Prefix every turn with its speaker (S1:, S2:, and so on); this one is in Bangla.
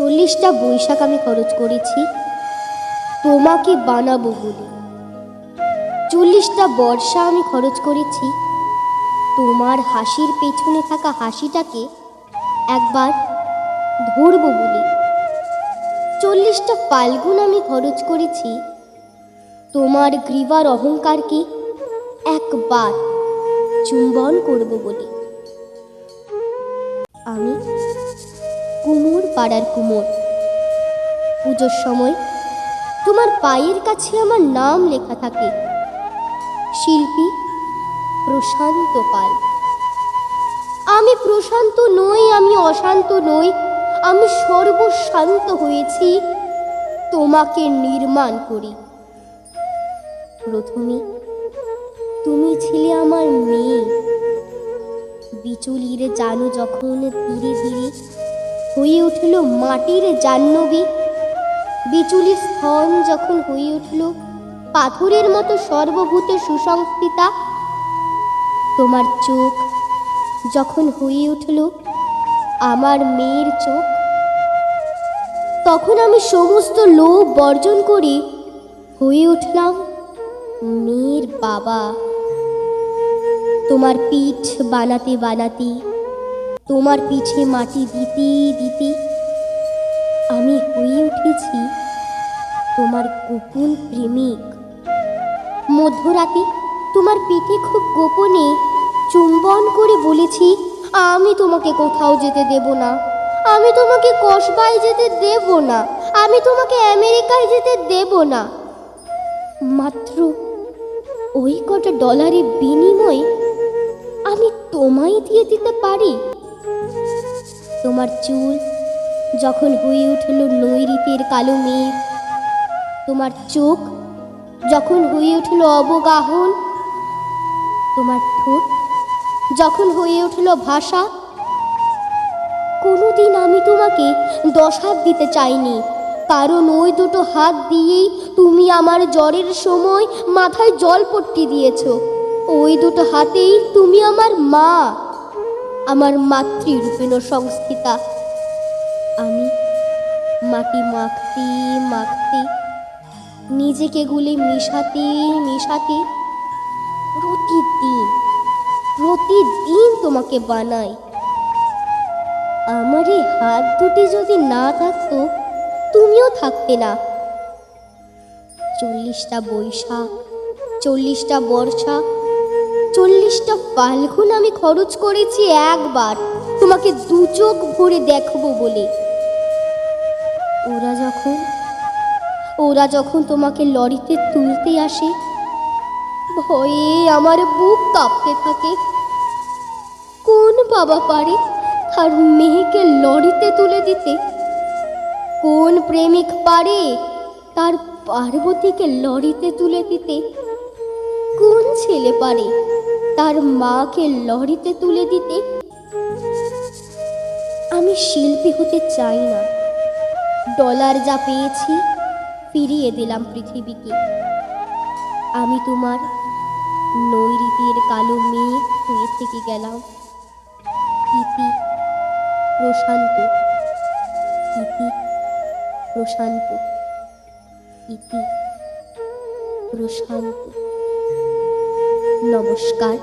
S1: চল্লিশটা বৈশাখ আমি খরচ করেছি, তোমাকে বানাবো বলে। চল্লিশটা বর্ষা আমি খরচ করেছি, তোমার হাসির পেছনে থাকা হাসিটাকে একবার ধরবো বলে। চল্লিশটা ফাল্গুন আমি খরচ করেছি, তোমার গ্রীবার অহংকারকে একবার চুম্বন করব বলে। আমি কুমোর পাড়ার কুমোর। পুজোর সময় তোমার পায়ের কাছে আমার নাম লেখা থাকে। শিল্পী প্রশান্ত পাল। আমি প্রশান্ত নই, আমি অশান্ত নই, আমি সর্বশান্ত হয়েছি, তোমাকে নির্মাণ করি। প্রথমে তুমি ছিলে আমার মেয়ে। বিচুলির জানো যখন ধীরে ধীরে হয়ে উঠল মাটির জাহ্নবী। বিচুলির স্থন যখন হয়ে উঠল, পাথরের মতো সর্বভূতে সুসংস্থিতা তোমার চোখ যখন হয়ে উঠল, আমার মেয়ের চোখ। তখন আমি সমস্ত লোভ বর্জন করে হয়ে উঠলাম মেয়ের বাবা। তোমার পিঠ বানাতে বানাতে তোমার পিঠে মাটি দিতে দিতে আমি হয়ে উঠেছি তোমার গোপন প্রেমিক। মধ্যরাতে তোমার পিঠে খুব গোপনে চুম্বন করে বলেছি, আমি তোমাকে কোথাও যেতে দেব না। আমি তোমাকে কসবায় যেতে দেব না। আমি তোমাকে আমেরিকায় যেতে দেব না। মাত্র ওই কটা ডলারের বিনিময়ে আমি তোমায় দিয়ে দিতে পারি? তোমার চুল যখন হয়ে উঠল নৈরিতের কালো মেঘ, তোমার চোখ যখন হয়ে উঠল অবগাহন, তোমার ঠোঁট যখন হয়ে উঠল ভাষা, কোনোদিন আমি তোমাকে দশ হাত দিতে চাইনি। কারণ ওই দুটো হাত দিয়েই তুমি আমার জ্বরের সময় মাথায় জল পট্টি দিয়েছ। ওই দুটো হাতেই তুমি আমার মা। আমার মাতৃরূপেণ সংস্থিতা আমি মাটি মাখতে মাখতে, নিজেকে গুলে মেশাতে মেশাতে প্রতিদিন প্রতিদিন তোমাকে বানাই। আমার এই হাত দুটি যদি না থাকতো, তুমিও থাকতে না। চল্লিশটা বৈশাখ, চল্লিশটা বর্ষা চল্লিশটা ফাল্গুন আমি খরচ করেছি একবার। তোমাকে দু চোখ ভরে দেখব বলে। ওরা যখন ওরা যখন তোমাকে লরিতে তুলতে আসে, ভয়ে আমার বুক কাঁপতে থাকে। কোন বাবা পারে তার মেয়েকে লরিতে তুলে দিতে? কোন প্রেমিক পারে তার পার্বতীকে লরিতে তুলে দিতে? কোন ছেলে পারে? তার মাকে লরিতে তুলে দিতে? আমি শিল্পী হতে চাই না। ডলার যা পেয়েছি, ফিরিয়ে দিলাম পৃথিবীকে। আমি তোমার নৈরিতের কালো মেঘ হয়ে থেকে গেলাম। ইতি প্রশান্ত ইতি প্রশান্ত ইতি প্রশান্ত। নমস্কার।